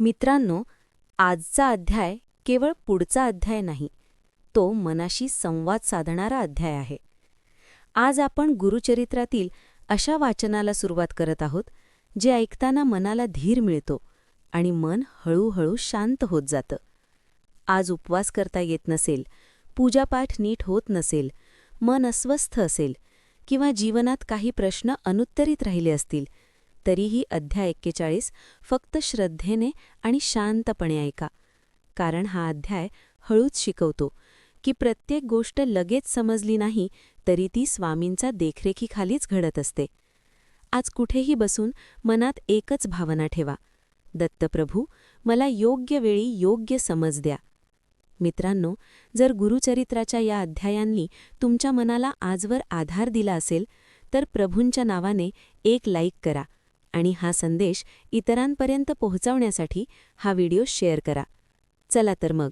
मित्रांनो आजचा अध्याय केवळ पुढचा अध्याय नाही तो मनाशी संवाद साधणारा अध्याय आहे. आज आपण गुरुचरित्रातील अशा वाचनाला सुरुवात करत आहोत जे ऐकताना मनाला धीर मिळतो आणि मन हळूहळू शांत होत जातं. आज उपवास करता येत नसेल पूजापाठ नीट होत नसेल मन अस्वस्थ असेल किंवा जीवनात काही प्रश्न अनुत्तरित राहिले असतील तरीही अध्याय एक्केचाळीस फक्त श्रद्धेने आणि शांतपणे ऐका. कारण हा अध्याय हळूच शिकवतो की प्रत्येक गोष्ट लगेच समजली नाही तरी ती स्वामींचा देखरेखीखालीच घडत असते. आज कुठेही बसून मनात एकच भावना ठेवा. दत्तप्रभू मला योग्य वेळी योग्य समज द्या. मित्रांनो जर गुरुचरित्राच्या या अध्यायांनी तुमच्या मनाला आजवर आधार दिला असेल तर प्रभूंच्या नावाने एक लाईक करा. आणि हा संदेश इतरांपर्यंत पोहोचवण्यासाठी हा व्हिडिओ शेअर करा. चला तर मग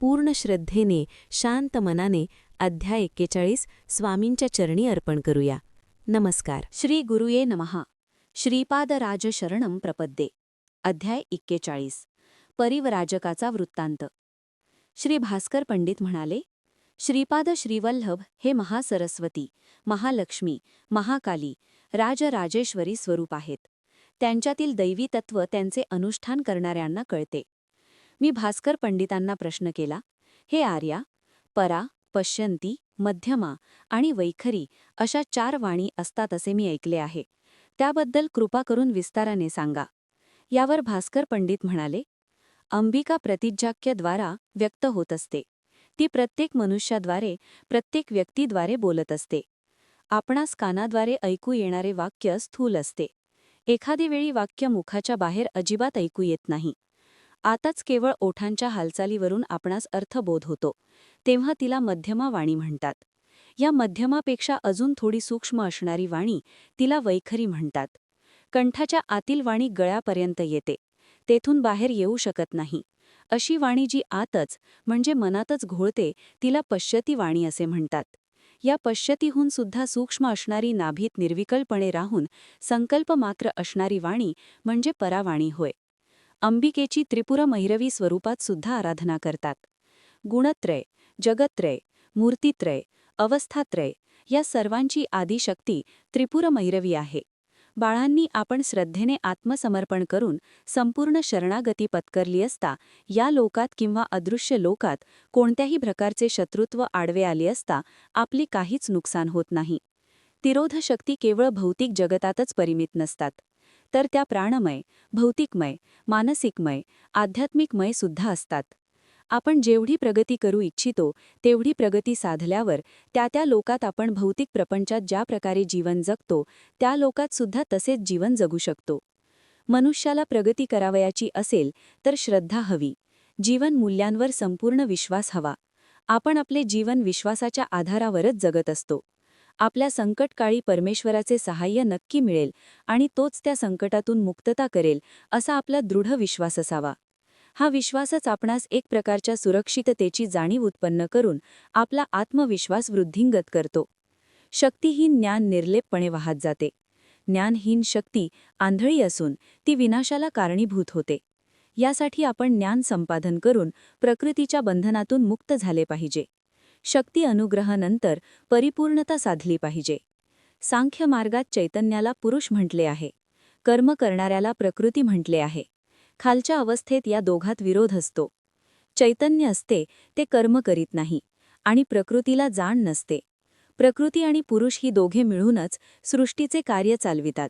पूर्ण श्रद्धेने शांत मनाने अध्याय एक्केचाळीस स्वामींच्या चरणी अर्पण करूया. नमस्कार. श्री गुरुये नमहा श्रीपादराजशरणम प्रपद्ये. अध्याय एक्केचाळीस. परिवराजकाचा वृत्तांत. श्री भास्कर पंडित म्हणाले श्रीपाद श्रीवल्लभ हे महासरस्वती महालक्ष्मी महाकाली राजराजेश्वरी स्वरूप आहेत. त्यांच्यातील दैवी तत्व त्यांचे अनुष्ठान करणाऱ्यांना कळते. मी भास्कर पंडितांना प्रश्न केला हे आर्या परा पश्यंती मध्यमा आणि वैखरी अशा चार वाणी असतात असे मी ऐकले आहे. त्याबद्दल कृपा करून विस्ताराने सांगा यावर भास्कर पंडित म्हणाले अंबिका प्रतिज्ञाक्यद्वारा व्यक्त होत असते. ती प्रत्येक मनुष्याद्वारे प्रत्येक व्यक्तीद्वारे बोलत असते. आपणास कानाद्वारे ऐकू येणारे वाक्य स्थूल असते. एखादी वेळी वाक्य मुखाच्या बाहेर अजिबात ऐकू येत नाही. आताच केवळ ओठांच्या हालचालीवरून आपणास अर्थबोध होतो तेव्हा तिला मध्यमा वाणी म्हणतात. या मध्यमापेक्षा अजून थोडी सूक्ष्म असणारी वाणी तिला वैखरी म्हणतात. कंठाच्या आतील वाणी गळ्यापर्यंत येते तेथून बाहेर येऊ शकत नाही. अशी वाणी जी आतच म्हणजे मनातच घोळते तिला पश्यती वाणी असे म्हणतात. या पश्यतीहून सुद्धा सूक्ष्म असणारी नाभीत निर्विकल्पणे राहून संकल्प मात्र असणारी वाणी म्हणजे परावाणी होय. अंबिकेची त्रिपुर मैरवी स्वरूपात सुद्धा आराधना करतात. गुणत्रय जगत्रय मूर्तित्रय अवस्थात्रय या सर्वांची आदिशक्ती त्रिपुर मैरवी आहे. बाळांनी आपण श्रद्धेने आत्मसमर्पण करून संपूर्ण शरणागती पत्करली असता या लोकात किंवा अदृश्य लोकात कोणत्याही प्रकारचे शत्रुत्व आडवे आले असता आपली काहीच नुकसान होत नाही. तिरोधशक्ती केवळ भौतिक जगतातच परिमित नसतात. तर त्या प्राणमय भौतिकमय मानसिकमय आध्यात्मिकमय सुद्धा असतात. आपण जेवढी प्रगती करू इच्छितो तेवढी प्रगती साधल्यावर त्या त्या लोकात आपण भौतिक प्रपंचात ज्या प्रकारे जीवन जगतो त्या लोकात सुद्धा तसेच जीवन जगू शकतो. मनुष्याला प्रगती करावयाची असेल तर श्रद्धा हवी. जीवन मूल्यांवर संपूर्ण विश्वास हवा. आपण आपले जीवन विश्वासाच्या आधारावरच जगत असतो. आपल्या संकटकाळी परमेश्वराचे सहाय्य नक्की मिळेल आणि तोच त्या संकटातून मुक्तता करेल असा आपला दृढ विश्वास असावा. हा विश्वासच आपणास एक प्रकारच्या सुरक्षिततेची जाणीव उत्पन्न करून आपला आत्मविश्वास वृद्धिंगत करतो. शक्तीहीन ज्ञान निर्लेपपणे वाहत जाते. ज्ञानहीन शक्ती आंधळी असून ती विनाशाला कारणीभूत होते. यासाठी आपण ज्ञान संपादन करून प्रकृतीच्या बंधनातून मुक्त झाले पाहिजे. शक्ती अनुग्रहानंतर परिपूर्णता साधली पाहिजे. सांख्य मार्गात चैतन्याला पुरुष म्हटले आहे. कर्म करणाऱ्याला प्रकृती म्हटले आहे. खालच्या अवस्थेत या दोघात विरोध असतो. चैतन्य असते ते कर्म करीत नाही आणि प्रकृतीला जाण नसते. प्रकृती आणि पुरुष ही दोघे मिळूनच सृष्टीचे कार्य चालवितात.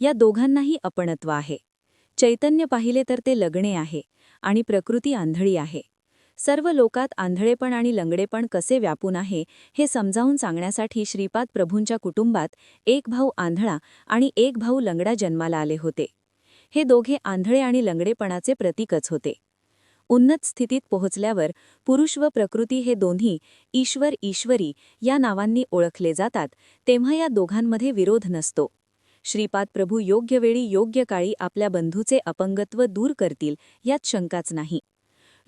या दोघांनाही अपणत्व आहे. चैतन्य पाहिले तर ते लग्णे आहे आणि प्रकृती आंधळी आहे. सर्व लोकात आंधळेपण आणि लंगडेपण कसे व्यापून आहे हे समजावून सांगण्यासाठी श्रीपाद प्रभूंच्या कुटुंबात एक भाऊ आंधळा आणि एक भाऊ लंगडा जन्माला आले होते. हे दोघे आंधळे आणि लंगडेपणाचे प्रतीकच होते. उन्नत स्थितीत पोहोचल्यावर पुरुष व प्रकृती हे दोन्ही ईश्वर ईश्वरी या नावांनी ओळखले जातात तेव्हा या दोघांमध्ये विरोध नसतो. श्रीपाद प्रभू योग्य वेळी योग्य काळी आपल्या बंधूचे अपंगत्व दूर करतील यात शंकाच नाही.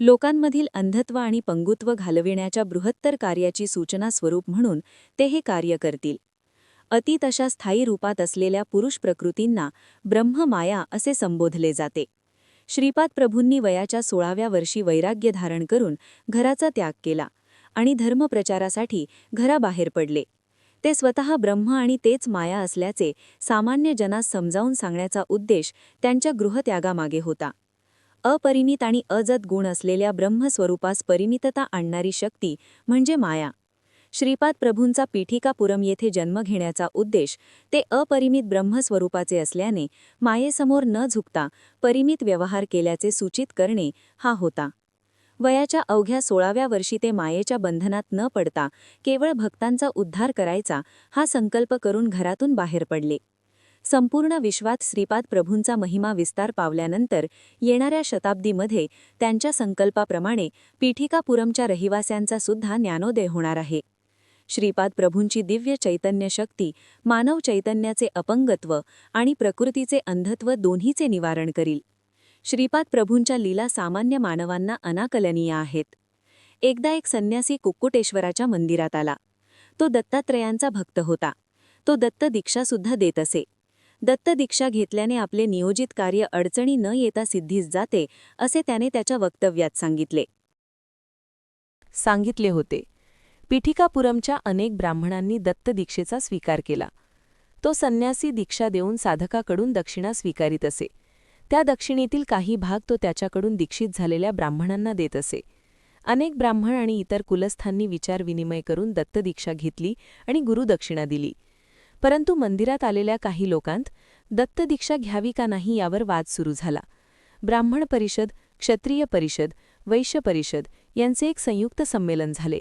लोकांमधील अंधत्व आणि पंगुत्व घालविण्याच्या बृहत्तर कार्याची सूचना स्वरूप म्हणून ते हे कार्य करतील. अतीत अशा स्थायी रूपात असलेल्या पुरुष प्रकृतींना ब्रह्ममाया असे संबोधले जाते. श्रीपाद प्रभूंनी वयाच्या सोळाव्या वर्षी वैराग्य धारण करून घराचा त्याग केला आणि धर्मप्रचारासाठी घराबाहेर पडले. ते स्वतः ब्रह्म आणि तेच माया असल्याचे सामान्य जनास समजावून सांगण्याचा उद्देश त्यांच्या गृहत्यागामागे होता. अपरिमित आणि अजत गुण असलेल्या ब्रह्मस्वरूपास परिमितता आणणारी शक्ती म्हणजे माया. श्रीपाद प्रभूंचा पीठिकापुरम येथे जन्म घेण्याचा उद्देश ते अपरिमित ब्रह्मस्वरूपाचे असल्याने मायेसमोर न झुकता परिमित व्यवहार केल्याचे सूचित करणे हा होता. वयाच्या अवघ्या सोळाव्या वर्षी ते मायेच्या बंधनात न पडता केवळ भक्तांचा उद्धार करायचा हा संकल्प करून घरातून बाहेर पडले. संपूर्ण विश्वात श्रीपाद प्रभूंचा महिमा विस्तार पावल्यानंतर येणाऱ्या शताब्दीमध्ये त्यांच्या संकल्पाप्रमाणे पीठिकापुरमच्या रहिवास्यांचा सुद्धा ज्ञानोदय होणार आहे. श्रीपाद प्रभूंची दिव्य चैतन्य शक्ती मानव चैतन्याचे अपंगत्व आणि प्रकृतीचे अंधत्व दोन्हीचे निवारण करील. श्रीपाद प्रभूंच्या लीला सामान्य मानवांना अनाकलनीय आहेत. एकदा एक संन्यासी कुक्कुटेश्वराच्या मंदिरात आला. तो दत्तात्रयांचा भक्त होता. तो दत्त दीक्षासुद्धा देत असे. दत्त दीक्षा घेतल्याने आपले नियोजित कार्य अडचणी न येता सिद्धीस जाते असे त्याने त्याच्या वक्तव्यात सांगितले. सांगितले होते. पीठिकापुरमच्या अनेक ब्राह्मणांनी दत्त दीक्षेचा स्वीकार केला. तो संन्यासी दीक्षा देऊन साधकाकडून दक्षिणा स्वीकारित असे. त्या दक्षिणेतील काही भाग तो त्याच्याकडून दीक्षित झालेल्या ब्राह्मणांना देत असे. अनेक ब्राह्मण आणि इतर कुलस्थांनी विचारविनिमय करून दत्तदीक्षा घेतली आणि गुरुदक्षिणा दिली. परंतु मंदिरात आलेल्या काही लोकांत दत्तदीक्षा घ्यावी का नाही यावर वाद सुरू झाला. ब्राह्मण परिषद क्षत्रिय परिषद वैश्य परिषद यांचे एक संयुक्त संमेलन झाले.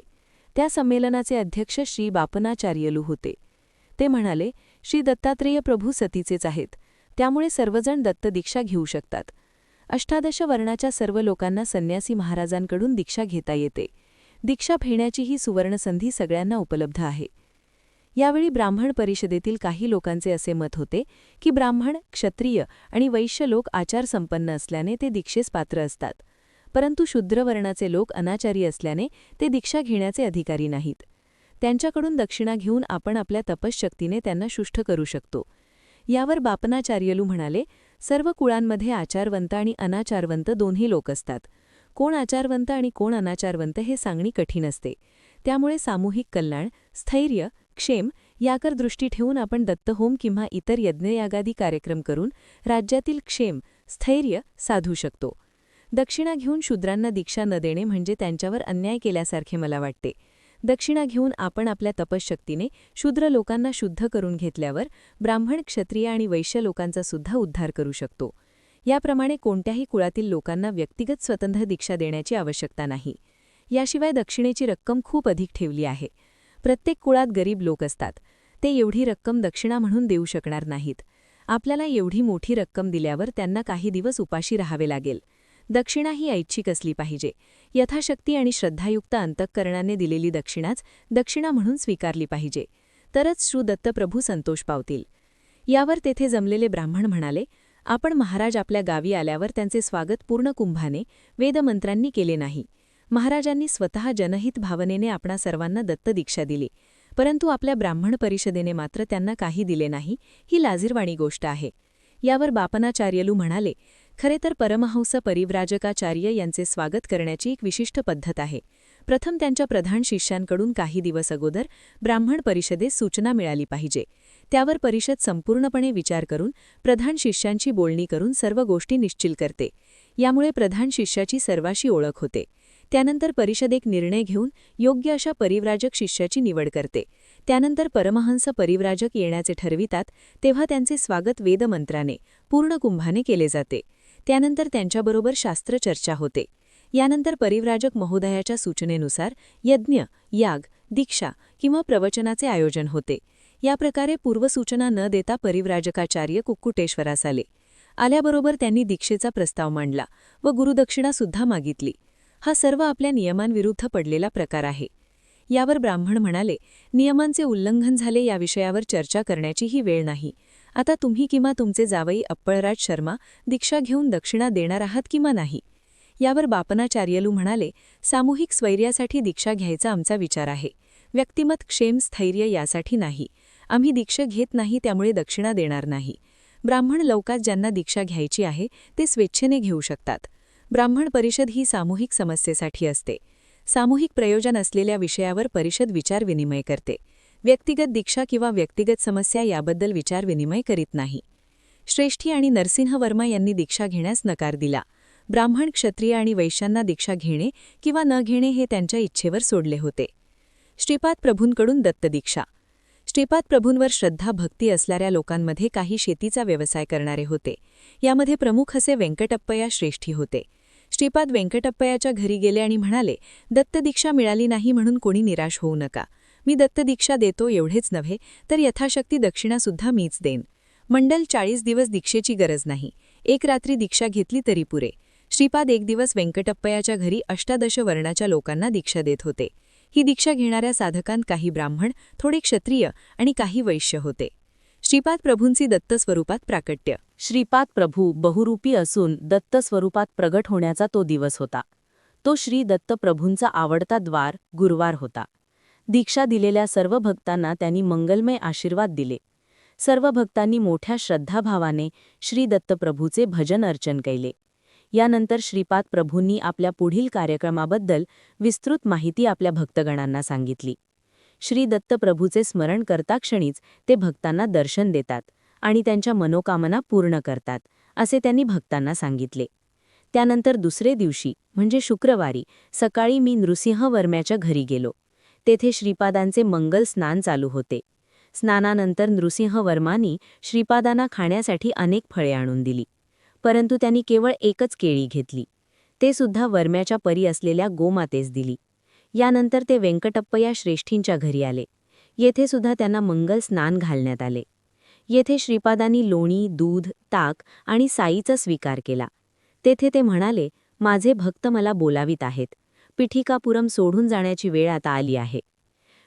त्या संमेलनाचे अध्यक्ष श्री बापनाचार्यलू होते. ते म्हणाले श्री दत्तात्रेय प्रभू सतीचेच आहेत. त्यामुळे सर्वजण दत्त दीक्षा घेऊ शकतात. अष्टादश वर्णाच्या सर्व लोकांना संन्यासी महाराजांकडून दीक्षा घेता येते. दीक्षा फेण्याची ही सुवर्णसंधी सगळ्यांना उपलब्ध आहे. यावेळी ब्राह्मण परिषदेतील काही लोकांचे असे मत होते की ब्राह्मण क्षत्रिय आणि वैश्य लोक आचारसंपन्न असल्याने ते दीक्षेस पात्र असतात. परंतु शूद्रवर्णाचे लोक अनाचारी असल्याने ते दीक्षा घेण्याचे अधिकारी नाहीत. त्यांच्याकडून दक्षिणा घेऊन आपण आपल्या तपश्शक्तीने त्यांना शुष्ठ करू शकतो. यावर बापनाचार्यलू म्हणाले सर्व कुळांमध्ये आचारवंत आणि अनाचारवंत दोन्ही लोक असतात. कोण आचारवंत आणि कोण अनाचारवंत हे सांगणी कठीण असते. त्यामुळे सामूहिक कल्याण स्थैर्य क्षेम याकर दृष्टी ठेवून आपण दत्तहोम किंवा इतर यज्ञयागादी कार्यक्रम करून राज्यातील क्षेम स्थैर्य साधू शकतो. दक्षिणा घेऊन शूद्रांना दीक्षा न देणे म्हणजे त्यांच्यावर अन्याय केल्यासारखे मला वाटते. दक्षिणा घेऊन आपण आपल्या तपश्शक्तीने शूद्र लोकांना शुद्ध करून घेतल्यावर ब्राह्मण क्षत्रिय आणि वैश्य लोकांचा सुद्धा उद्धार करू शकतो. याप्रमाणे कोणत्याही कुळातील लोकांना व्यक्तिगत स्वतंत्र दीक्षा देण्याची आवश्यकता नाही. याशिवाय दक्षिणेची रक्कम खूप अधिक ठेवली आहे. प्रत्येक कुळात गरीब लोक असतात. ते एवढी रक्कम दक्षिणा म्हणून देऊ शकणार नाहीत. आपल्याला एवढी मोठी रक्कम दिल्यावर त्यांना काही दिवस उपाशी राहावे लागेल. दक्षिणा ही ऐच्छिक असली पाहिजे. यथाशक्ती आणि श्रद्धायुक्त अंतःकरणाने दिलेली दक्षिणाच दक्षिणा म्हणून स्वीकारली पाहिजे. तरच श्रू दत्तप्रभू संतोष पावतील. यावर तेथे जमलेले ब्राह्मण म्हणाले आपण महाराज आपल्या गावी आल्यावर त्यांचे स्वागत पूर्ण कुंभाने वेदमंत्रांनी केले नाही. महाराजांनी स्वतः जनहित भावनेने आपणा सर्वांना दत्तदीक्षा दिली. परंतु आपल्या ब्राह्मण परिषदेने मात्र त्यांना काही दिले नाही ही लाजीरवाणी गोष्ट आहे. यावर बापनाचार्यलू म्हणाले खरे तर परमहंस परिव्राजकाचार्य यांचे स्वागत करण्याची एक विशिष्ट पद्धत आहे. प्रथम त्यांच्या प्रधान शिष्यांकडून काही दिवस अगोदर ब्राह्मण परिषदेस सूचना मिळाली पाहिजे. त्यावर परिषद संपूर्णपणे विचार करून प्रधान शिष्यांची बोलणी करून सर्व गोष्टी निश्चिल करते. यामुळे प्रधान शिष्याची सर्वाशी ओळख होते. त्यानंतर परिषद एक निर्णय घेऊन योग्य अशा परिव्राजक शिष्याची निवड करते. त्यानंतर परमहंस परिव्राजक येण्याचे ठरवितात तेव्हा त्यांचे स्वागत वेदमंत्राने पूर्ण कुंभाने केले जाते. त्यानंतर त्यांच्याबरोबर शास्त्रचर्चा होते. यानंतर परिव्राजक महोदयाच्या सूचनेनुसार यज्ञ याग दीक्षा किंवा प्रवचनाचे आयोजन होते. या प्रकारे पूर्वसूचना न देता परिव्राजकाचार्य कुक्कुटेश्वरास आले. आल्याबरोबर त्यांनी दीक्षेचा प्रस्ताव मांडला व गुरुदक्षिणासुद्धा मागितली. हा सर्व आपल्या नियमांविरुद्ध पडलेला प्रकार आहे. यावर ब्राह्मण म्हणाले नियमांचे उल्लंघन झाले या विषयावर चर्चा करण्याची ही वेळ नाही. आता तुम्ही किंवा तुमचे जावई अप्पळराज शर्मा दीक्षा घेऊन दक्षिणा देणार आहात किंवा नाही? यावर बापनाचार्यलू म्हणाले सामूहिक स्वैर्यासाठी दीक्षा घ्यायचा आमचा विचार आहे. व्यक्तिमत क्षेम स्थैर्य यासाठी नाही. आम्ही दीक्षा घेत नाही त्यामुळे दक्षिणा देणार नाही. ब्राह्मण लौकात ज्यांना दीक्षा घ्यायची आहे ते स्वेच्छेने घेऊ शकतात. ब्राह्मण परिषद ही सामूहिक समस्येसाठी असते. सामूहिक प्रयोजन असलेल्या विषयावर परिषद विचारविनिमय करते. व्यक्तिगत दीक्षा किंवा व्यक्तिगत समस्या याबद्दल विचारविनिमय करीत नाही. श्रेष्ठी आणि नरसिंह वर्मा यांनी दीक्षा घेण्यास नकार दिला. ब्राह्मण क्षत्रिय आणि वैश्यांना दीक्षा घेणे किंवा न घेणे हे त्यांच्या इच्छेवर सोडले होते. श्रीपाद प्रभूंकडून दत्तदीक्षा श्रीपाद प्रभूंवर श्रद्धा भक्ती असणाऱ्या लोकांमध्ये काही शेतीचा व्यवसाय करणारे होते. यामध्ये प्रमुख असे व्यंकटप्पया श्रेष्ठी होते. श्रीपाद व्यंकटप्पयाच्या घरी गेले आणि म्हणाले दत्तदीक्षा मिळाली नाही म्हणून कोणी निराश होऊ नका. मी दत्तदीक्षा देतो एवढेच नव्हे तर यथाशक्ती दक्षिणासुद्धा मीच देईन. मंडल चाळीस दिवस दीक्षेची गरज नाही. एक रात्री दीक्षा घेतली तरी पुरे. श्रीपाद एक दिवस व्यंकटप्पयाच्या घरी अष्टादश वर्णाच्या लोकांना दीक्षा देत होते. ही दीक्षा घेणाऱ्या साधकांत काही ब्राह्मण थोडे क्षत्रिय आणि काही वैश्य होते. श्रीपाद प्रभूंची दत्त स्वरूपात प्राकट्य. श्रीपाद प्रभू बहुरूपी असून दत्त स्वरूपात प्रगट होण्याचा तो दिवस होता. तो श्री दत्त प्रभूंचा आवडता द्वार गुरुवार होता. दीक्षा दिलेल्या सर्व भक्तांना त्यांनी मंगलमय आशीर्वाद दिले. सर्व भक्तांनी मोठ्या श्रद्धाभावाने श्री दत्तप्रभूचे भजन अर्चन केले. यानंतर श्रीपाद प्रभूंनी आपल्या पुढील कार्यक्रमाबद्दल विस्तृत माहिती आपल्या भक्तगणांना सांगितली. श्री दत्तप्रभूचे स्मरण करताक्षणीच ते भक्तांना दर्शन देतात आणि त्यांच्या मनोकामना पूर्ण करतात असे त्यांनी भक्तांना सांगितले. त्यानंतर दुसरे दिवशी म्हणजे शुक्रवारी सकाळी मी नृसिंह वर्म्याच्या घरी गेलो. तेथे श्रीपादांचे मंगल स्नान चालू होते. स्नानानंतर नृसिंह वर्मांनी श्रीपादांना खाण्यासाठी अनेक फळे आणून दिली. परंतु त्यांनी केवळ एकच केळी घेतली. ते सुद्धा वर्म्याच्या परी असलेल्या गोमातेस दिली. यानंतर ते व्यंकटप्पया श्रेष्ठींच्या घरी आले. येथे सुद्धा त्यांना मंगल स्नान घालण्यात आले. येथे श्रीपादांनी लोणी दूध ताक आणि साईचा स्वीकार केला. तेथे ते म्हणाले माझे भक्त मला बोलावीत आहेत. पिठिकापुरम सोडून जाण्याची वेळ आता आली आहे.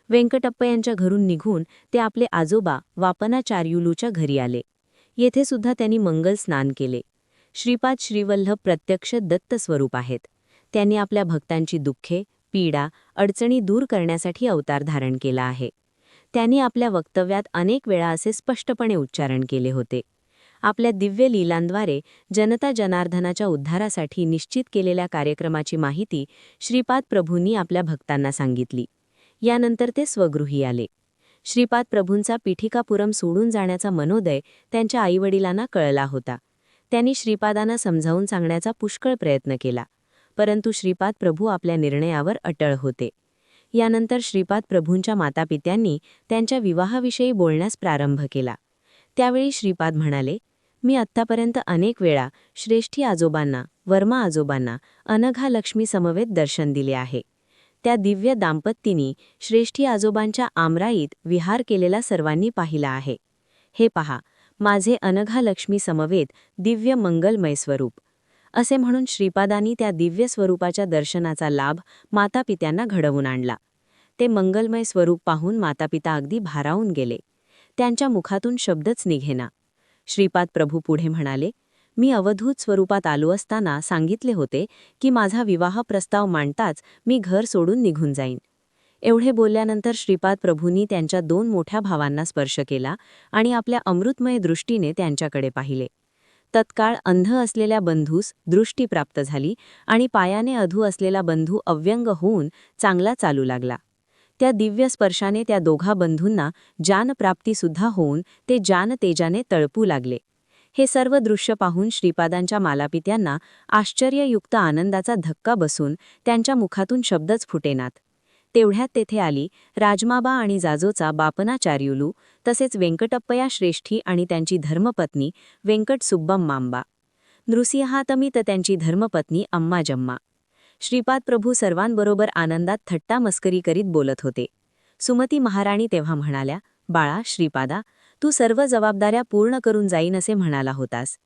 व्यंकटप्पा यांच्या घरून निघून ते आपले आजोबा वापनाचार्युलूच्या घरी आले. येथे सुद्धा त्यांनी मंगल स्नान केले. श्रीपाद श्रीवल्लभ प्रत्यक्ष दत्त स्वरूप आहेत. त्यांनी आपल्या भक्तांची दुःखे पीडा अडचणी दूर करण्यासाठी अवतार धारण केला आहे. त्यांनी आपल्या वक्तव्यात अनेक वेळा असे स्पष्टपणे उच्चारण केले होते. आपल्या दिव्य लीलांद्वारे जनता जनार्दनाच्या उद्धारासाठी निश्चित केलेल्या कार्यक्रमाची माहिती श्रीपाद प्रभूंनी आपल्या भक्तांना सांगितली. यानंतर ते स्वगृही आले. श्रीपाद प्रभूंचा पिठिकापुरम सोडून जाण्याचा मनोदय त्यांच्या आईवडिलांना कळला होता. त्यांनी श्रीपादांना समजावून सांगण्याचा पुष्कळ प्रयत्न केला. परंतु श्रीपाद प्रभू आपल्या निर्णयावर अटळ होते. यानंतर श्रीपाद प्रभूंच्या मातापित्यांनी त्यांच्या विवाहाविषयी बोलण्यास प्रारंभ केला. त्यावेळी श्रीपाद म्हणाले मी आत्तापर्यंत अनेक वेळा श्रेष्ठी आजोबांना वर्मा आजोबांना अनघा लक्ष्मी समवेत दर्शन दिले आहे. त्या दिव्य दाम्पत्तींनी श्रेष्ठी आजोबांच्या आमराईत विहार केलेला सर्वांनी पाहिला आहे. हे पहा माझे अनघा लक्ष्मी समवेत दिव्य मंगलमय स्वरूप. असे म्हणून श्रीपादांनी त्या दिव्य स्वरूपाच्या दर्शनाचा लाभ मातापित्यांना घडवून आणला. ते मंगलमय स्वरूप पाहून मातापिता अगदी भारावून गेले. त्यांच्या मुखातून शब्दच निघेना. श्रीपाद प्रभू पुढे म्हणाले मी अवधूत स्वरूपात आलो असताना सांगितले होते की माझा विवाह प्रस्ताव मांडताच मी घर सोडून निघून जाईन. एवढे बोलल्यानंतर श्रीपाद प्रभूंनी त्यांच्या दोन मोठ्या भावांना स्पर्श केला आणि आपल्या अमृतमय दृष्टीने त्यांच्याकडे पाहिले. तत्काळ अंध असलेल्या बंधूस दृष्टी प्राप्त झाली आणि पायाने अधू असलेला बंधू अव्यंग होऊन चांगला चालू लागला. त्या दिव्य स्पर्शाने त्या दोघा बंधूंना जानप्राप्तीसुद्धा होऊन ते जानतेजाने तळपू लागले. हे सर्व दृश्य पाहून श्रीपादांच्या मालापित्यांना आश्चर्ययुक्त आनंदाचा धक्का बसून त्यांच्या मुखातून शब्दच फुटेनात. तेवढ्यात तेथे आली राजमाबा आणि जाजोचा बापनाचार्युलू तसेच व्यंकटप्पया श्रेष्ठी आणि त्यांची धर्मपत्नी व्यंकट सुब्बम मांबा नृसिंहातमी तर त्यांची धर्मपत्नी अम्मा जम्मा श्रीपाद प्रभू सर्वांबरोबर आनंदात थट्टा मस्करी करीत बोलत होते. सुमती महाराणी तेव्हा म्हणाल्या बाळा श्रीपादा तू सर्व जबाबदाऱ्या पूर्ण करून जाईन असे म्हणाला होतास.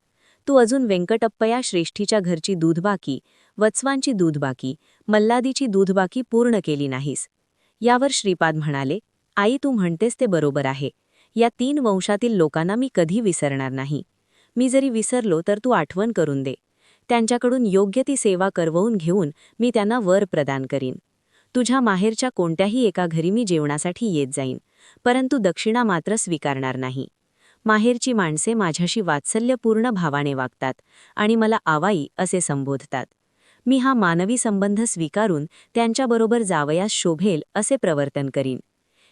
तू अजून व्यंकटप्पया श्रेष्ठीच्या घरची दूधबाकी वत्सवांची दूधबाकी मल्लादीची दूधबाकी पूर्ण केली नाहीस. यावर श्रीपाद म्हणाले आई तू म्हणतेस ते बरोबर आहे. या तीन वंशातील लोकांना मी कधी विसरणार नाही. मी जरी विसरलो तर तू आठवण करून दे. त्यांच्याकडून योग्य ती सेवा करवून घेऊन मी त्यांना वर प्रदान करीन. तुझ्या माहेरच्या कोणत्याही एका घरी मी जेवणासाठी येत जाईन परंतु दक्षिणा मात्र स्वीकारणार नाही. माहेरची माणसे माझ्याशी वात्सल्यपूर्ण भावाने वागतात आणि मला आवाई असे संबोधतात. मी हा मानवी संबंध स्वीकारून त्यांच्याबरोबर जावयास शोभेल असे प्रवर्तन करीन.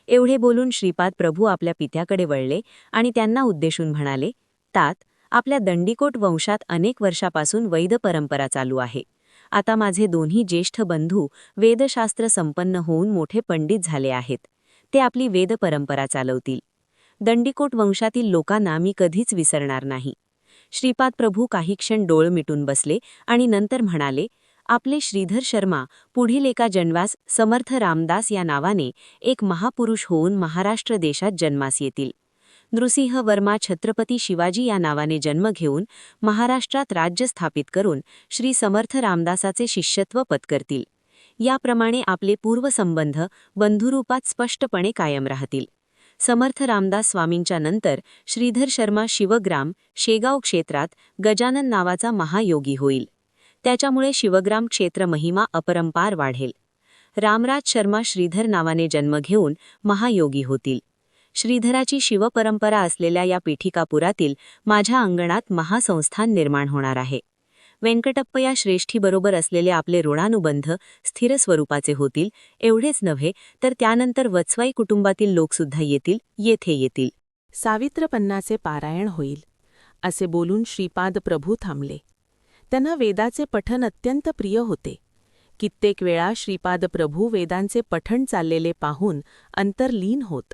एवढे बोलून श्रीपाद प्रभू आपल्या पित्याकडे वळले आणि त्यांना उद्देशून म्हणाले तात आपल्या दंडीकोट वंशात अनेक वर्षापासून वैद परंपरा चालू आहे. आता माझे दोन्ही ज्येष्ठ बंधू वेदशास्त्र संपन्न होऊन मोठे पंडित झाले आहेत. ते आपली वेद परंपरा चालवतील. दंडीकोट वंशातील लोकांना मी कधीच विसरणार नाही. श्रीपाद प्रभू काही क्षण डोळ मिटून बसले आणि नंतर म्हणाले आपले श्रीधर शर्मा पुढील एका जन्मास समर्थ रामदास या नावाने एक महापुरुष होऊन महाराष्ट्र देशात जन्मास येतील. नृसिंह वर्मा छत्रपती शिवाजी या नावाने जन्म घेऊन महाराष्ट्रात राज्य स्थापित करून श्री समर्थ रामदासाचे शिष्यत्व पत्करतील याप्रमाणे आपले पूर्वसंबंध बंधुरूपात स्पष्टपणे कायम राहतील. समर्थ रामदास स्वामींच्या नंतर श्रीधर शर्मा शिवग्राम शेगाव क्षेत्रात गजानन नावाचा महायोगी होईल. त्याच्यामुळे शिवग्राम क्षेत्र महिमा अपरंपार वाढेल. रामराज शर्मा श्रीधर नावाने जन्म घेऊन महायोगी होतील. श्रीधराची शिवपरंपरा असलेल्या या पीठिकापुरातील माझ्या अंगणात महासंस्थान निर्माण होणार आहे. व्यंकटप्प या श्रेष्ठीबरोबर असलेले आपले ऋणानुबंध स्थिर स्वरूपाचे होतील एवढेच नव्हे तर त्यानंतर वत्सवाई कुटुंबातील लोकसुद्धा येतील येथे येतील. सावित्रपन्नाचे पारायण होईल असे बोलून श्रीपाद प्रभू थांबले. त्यांना वेदाचे पठन अत्यंत प्रिय होते. कित्येक वेळा श्रीपाद प्रभू वेदांचे पठण चाललेले पाहून अंतर्लीन होत.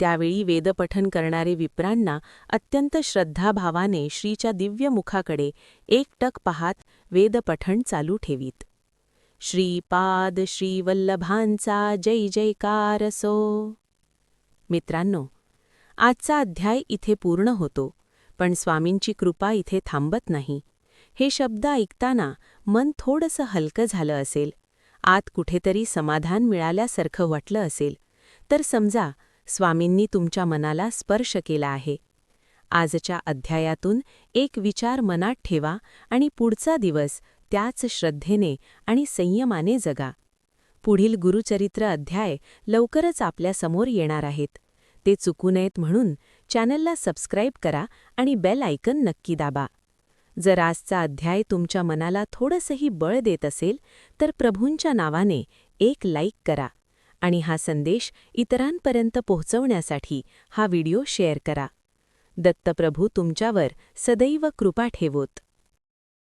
त्यावेळी वेदपठन करणारे विप्रांना अत्यंत श्रद्धाभावाने श्रीच्या दिव्य मुखाकडे एकटक पाहात वेदपठण चालू ठेवीत. श्रीपाद श्रीवल्लभांचा जय जयकार असो. मित्रांनो आजचा अध्याय इथे पूर्ण होतो पण स्वामींची कृपा इथे थांबत नाही. हे शब्द ऐकताना मन थोडंसं हलकं झालं असेल. आत कुठेतरी समाधान मिळाल्यासारखं वाटलं असेल. तर समजा स्वामींनी तुमच्या मनाला स्पर्श केला आहे. आजच्या अध्यायातून एक विचार मनात ठेवा आणि पुढचा दिवस त्याच श्रद्धेने आणि संयमाने जगा. पुढील गुरुचरित्र अध्याय लवकरच आपल्यासमोर येणार आहेत. ते चुकू नयेत म्हणून चॅनलला सबस्क्राईब करा आणि बेल आयकन नक्की दाबा. जर आजचा अध्याय तुमच्या मनाला थोडंसंही बळ देत असेल तर प्रभूंच्या नावाने एक लाईक करा. आणि हा संदेश इतरांपर्यंत पोहोचवण्यासाठी हा व्हिडिओ शेअर करा. दत्तप्रभू तुमच्यावर सदैव कृपा ठेवोत.